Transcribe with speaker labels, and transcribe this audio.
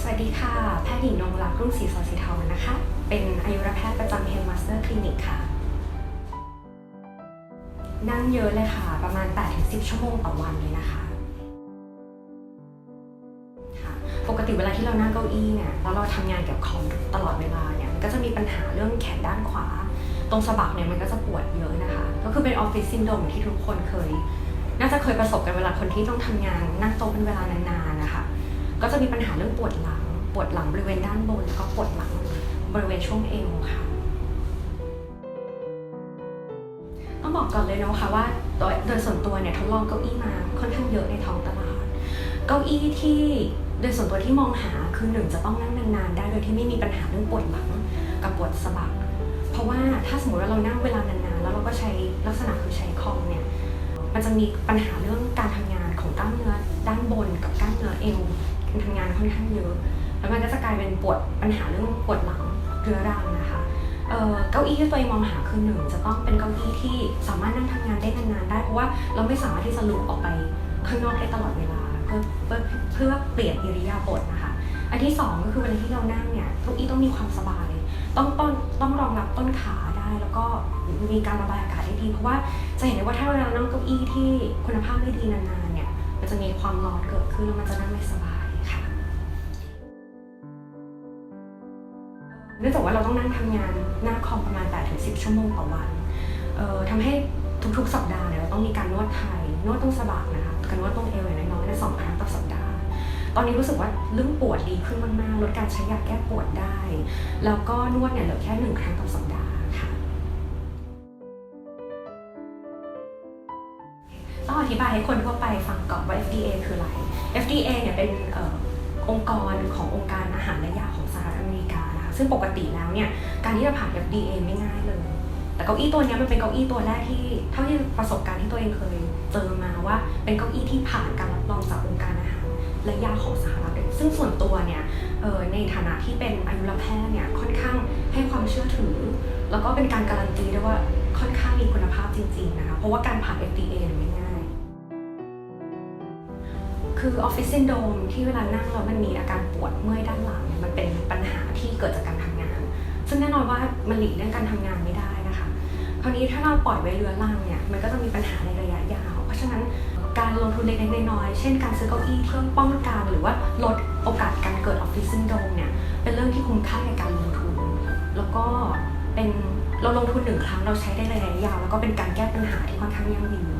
Speaker 1: สวัสดีค่ะ แพทย์หญิงนงรักรุ่งศรีสอสิทรนะคะ เป็นอายุรแพทย์ประจำเฮลมาสเตอร์คลินิกค่ะ นั่งเยอะเลยค่ะ ประมาณ 8-10 ชั่วโมงต่อวันเลยนะคะปกติเวลาที่เรานั่งเก้าอี้เนี่ยแล้วเราทำงานกับคอมตลอดเวลาเนี่ยมันก็จะมีปัญหาเรื่องแขนด้านขวา ตรงสะบักเนี่ยมันก็จะปวดเยอะนะคะ ก็คือเป็นออฟฟิศซินโดรมที่ทุกคนเคย น่าจะเคยประสบกันเวลาคนที่ต้องทำงานนั่งโต๊ะเป็นเวลานานๆนะคะ ก็จะมีปัญหาเรื่องปวดหลัง ปวดหลังบริเวณด้านบนแล้วก็ปวดหลังบริเวณช่วงเอวค่ะต้องบอกก่อนเลยนะคะว่าโดยโดยส่วนตัวเนี่ยทดลองเก้าอี้มาค่อนข้างเยอะในท้องตลาด เก้าอี้ที่โดยส่วนตัวที่มองหาคือหนึ่งจะต้องนั่งนานๆได้โดยที่ไม่มีปัญหาเรื่องปวดหลังกับปวดสะบักเพราะว่าถ้าสมมติว่าเรานั่งเวลานานๆแล้วเราก็ใช้ลักษณะคือใช้คอมเนี่ยมันจะมีปัญหาเรื่องการทำงานของกล้ามเนื้อด้านบนกับกล้ามเนื้อเอว การทำงานค่อนข้างเยอะ แล้วมันก็จะกลายเป็นปวดปัญหาเรื่องปวดหลังเรื้อรังนะคะเก้าอี้ที่ตัวเองมองหาคือหนึ่งจะต้องเป็นเก้าอี้ที่สามารถนั่งทำงานได้นานๆได้เพราะว่าเราไม่สามารถที่จะลุกออกไปข้างนอกได้ตลอดเวลาเพื่อเพื่อเพื่อเปลี่ยนอิริยาบถนะคะ อันที่สองก็คือเวลาที่เรานั่งเนี่ยเก้าอี้ต้องมีความสบาย ต้องต้นต้องรองรับต้นขาได้แล้วก็มีการระบายอากาศได้ดีเพราะว่าจะเห็นได้ว่าถ้าเรานั่งเก้าอี้ที่คุณภาพไม่ดีนานๆเนี่ยมันจะมีความร้อนเกิดขึ้นแล้วมันจะนั่งไม่สบาย นื่องจากว่าเราต้องนั่งทำงานหน้าคอมประมาณ8-10 ชั่วโมงต่อวันเอ่อทำให้ทุกๆ สัปดาห์เนี่ยเราต้องมีการนวดไทยนวดตรงสะบักนะคะการนวดตรงเอวอย่างน้อยๆในสองครั้งต่อสัปดาห์ ตอนนี้รู้สึกว่าเรื่องปวดดีขึ้นมากๆลดการใช้ยาแก้ปวดได้ แล้วก็นวดเนี่ยเหลือแค่หนึ่งครั้งต่อสัปดาห์ค่ะต้องอธิบายให้คนทั่วไปฟังก่อนว่า FDA คืออะไร FDA เนี่ยเป็นอองค์กรขององค์การอาหารและยาของสหรัฐอเมริกา ซึ่งปกติแล้วเนี่ยการที่จะผ่าน FDA ไม่ง่ายเลย แต่เก้าอี้ตัวนี้มันเป็นเก้าอี้ตัวแรกที่เท่าที่ประสบการณ์ที่ตัวเองเคยเจอมาว่าเป็นเก้าอี้ที่ผ่านการรับรองจากองค์การอาหารและยาของสหรัฐซึ่งส่วนตัวเนี่ยในฐานะที่เป็นอายุรแพทย์เนี่ยค่อนข้างให้ความเชื่อถือ แล้วก็เป็นการการันตีด้วยว่าค่อนข้างมีคุณภาพจริงๆนะคะเพราะว่าการผ่าน FDA ไม่ง่าย คือออฟฟิศซินโดมที่เวลานั่งแล้วมันมีอาการปวดเมื่อยด้านหลังเนี่ยมันเป็นปัญหาที่เกิดจากการทำงาน ซึ่งแน่นอนว่ามันหลีกเลี่ยงการทำงานไม่ได้นะคะ คราวนี้ถ้าเราปล่อยไว้เรื้อรังเนี่ยมันก็จะมีปัญหาในระยะยาว เพราะฉะนั้นการลงทุนเล็กๆน้อยๆเช่นการซื้อเก้าอี้เพื่อป้องกันหรือว่าลดโอกาสการเกิดออฟฟิศซินโดมเนี่ยเป็นเรื่องที่คุ้มค่าในการลงทุน แล้วก็เป็นเราลงทุนหนึ่งครั้งเราใช้ได้ระยะยาว แล้วก็เป็นการแก้ปัญหาที่ค่อนข้างยั่งยืน